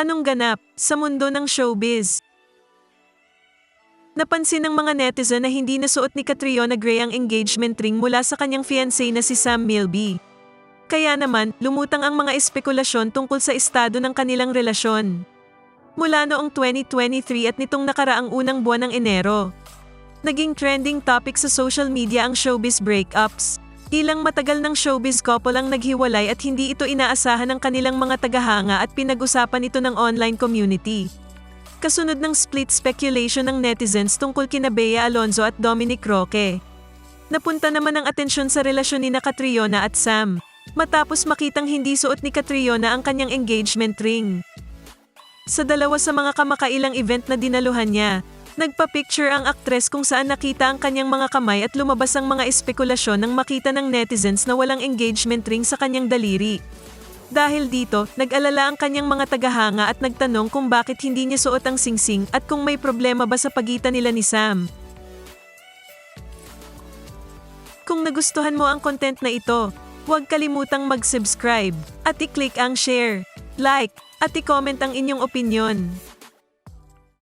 Anong ganap sa mundo ng showbiz? Napansin ng mga netizen na hindi nasuot ni Catriona Gray ang engagement ring mula sa kanyang fiancé na si Sam Milby. Kaya naman, lumutang ang mga espekulasyon tungkol sa estado ng kanilang relasyon. Mula noong 2023 at nitong nakaraang unang buwan ng Enero. Naging trending topic sa social media ang showbiz breakups. Ilang matagal ng showbiz couple ang naghiwalay at hindi ito inaasahan ng kanilang mga tagahanga at pinag-usapan ito ng online community. Kasunod ng split speculation ng netizens tungkol kina Bea Alonzo at Dominic Roque. Napunta naman ang atensyon sa relasyon ni na Catriona at Sam, matapos makitang hindi suot ni Catriona ang kanyang engagement ring. Sa dalawa sa mga kamakailang event na dinaluhan niya, nagpa-picture ang aktres kung saan nakita ang kanyang mga kamay at lumabas ang mga espekulasyon nang makita ng netizens na walang engagement ring sa kanyang daliri. Dahil dito, nag-alala ang kanyang mga tagahanga at nagtanong kung bakit hindi niya suot ang singsing at kung may problema ba sa pagitan nila ni Sam. Kung nagustuhan mo ang content na ito, huwag kalimutang mag-subscribe at i-click ang share, like, at i-comment ang inyong opinion.